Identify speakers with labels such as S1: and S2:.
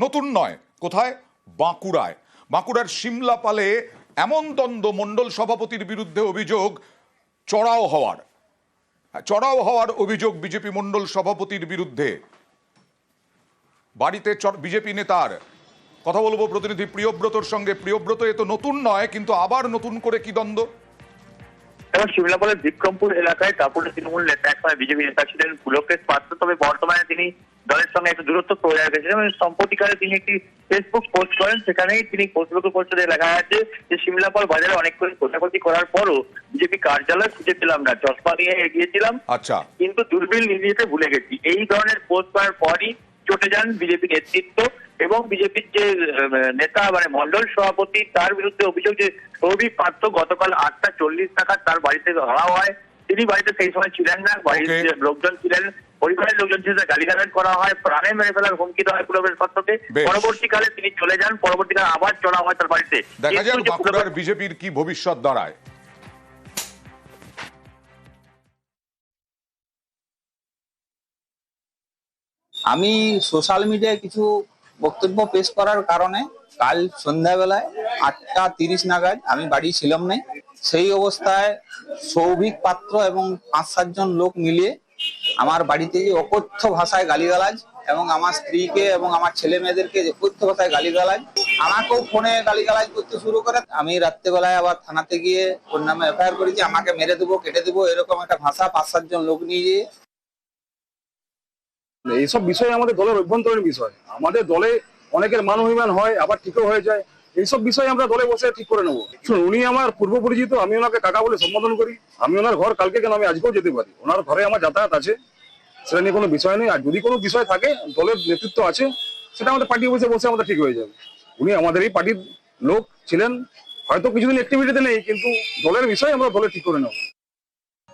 S1: নতুন নয় কোথায়? বাঁকুড়ায়। বাঁকুড়ার সিমলাপালে এমন দ্বন্দ্ব মণ্ডল সভাপতির বিরুদ্ধে অভিযোগ চড়াও হওয়ার। হ্যাঁ, চড়াও হওয়ার অভিযোগ বিজেপি মণ্ডল সভাপতির বিরুদ্ধে। বাড়িতে বিজেপি নেতার। কথা বলব প্রতিনিধি প্রিয়ব্রতর সঙ্গে। প্রিয়ব্রত এ তো নতুন নয় কিন্তু আবার নতুন করে কি দ্বন্দ্ব?
S2: এবং বিক্রমপুর এলাকায় তারপরে তৃণমূল নেতা একসময় বিজেপি নেতা ছিলেন পুলকেশ পাত্র তবে বর্তমানে তিনি দলের সঙ্গে একটু দূরত্ব বজায় রেখেছিলেন এবং সম্প্রতিকালে তিনি একটি ফেসবুক পোস্ট করেন সেখানেই তিনি ফেসবুকে পোস্টে লেখা আছে যে শিমলাপাল বাজারে অনেক করে খোঁজাখুঁজি করার পরও বিজেপি কার্যালয় খুঁজে পেলাম না চশমা নিয়ে এগিয়েছিলাম।
S1: আচ্ছা।
S2: কিন্তু দূরবীন নিয়ে যেতে ভুলে গেছি। এই ধরনের পোস্ট করার পরই চটে যান বিজেপি নেতৃত্ব এবং বিজেপির যে নেতা মানে মন্ডল সভাপতি তার বিরুদ্ধে অভিযোগ যে সৌভিক পাত্র গতকাল আটটা চল্লিশ টাকা তার বাড়িতে ধরা হয়। তিনি বাড়িতে সেই সময় ছিলেন না বাড়ির লোকজন ছিলেন পরিবারের লোকজন ছিল গালিগালাজ করা হয় প্রাণে মেরে ফেলার হুমকি দেওয়া হয় পুরবের
S1: বেশ।
S2: পরবর্তীকালে তিনি চলে যান পরবর্তীকালে আবার চলা হয় তার বাড়িতে।
S1: দেখা যাক বাঁকুড়ার বিজেপির কি ভবিষ্যৎ দাঁড়ায়।
S3: আমি সোশ্যাল মিডিয়ায় কিছু বক্তব্য পেশ করার কারণে কাল সন্ধ্যাবেলায় আটটা তিরিশ নাগাদ আমি বাড়ি ছিলাম না। সেই অবস্থায় সৌভিক পাত্র এবং পাঁচ সাতজন লোক মিলিয়ে আমার বাড়িতে যে অকথ্য ভাষায় গালিগালাজ এবং আমার স্ত্রীকে এবং আমার ছেলে মেয়েদেরকে যে অকথ্য ভাষায় গালিগালাজ। আমাকেও ফোনে গালিগালাজ করতে শুরু করে। আমি রাত্রেবেলায় আবার থানাতে গিয়ে ওর নামে এফআইআর করেছি, আমাকে মেরে দেবো, কেটে দেবো, এরকম একটা ভাষা পাঁচ সাতজন লোক নিয়ে
S4: এইসব বিষয় আমাদের দলের অভ্যন্তরীণ বিষয়। আমাদের দলে অনেকের মান অভিমান হয়, আবার ঠিকও হয়ে যায়। এইসব বিষয় আমরা দলে বসে ঠিক করে নেব। উনি আমার পূর্ব পরিচিত, আমি ওনাকে কাকা বলে সম্বোধন করি। আমি ওনার ঘর কালকে কেন আমি আজকেও যেতে পারি? ওনার ঘরে আমার যাতায়াত আছে, সেটা নিয়ে কোনো বিষয় নেই। আর যদি কোনো বিষয় থাকে, দলের নেতৃত্ব আছে, সেটা আমাদের পার্টি বসে বসে আমাদের ঠিক হয়ে যাবে। উনি আমাদের এই পার্টির লোক ছিলেন। হয়তো কিছুদিন অ্যাক্টিভিটিতে নেই, কিন্তু দলের বিষয় আমরা দলে ঠিক করে নেব।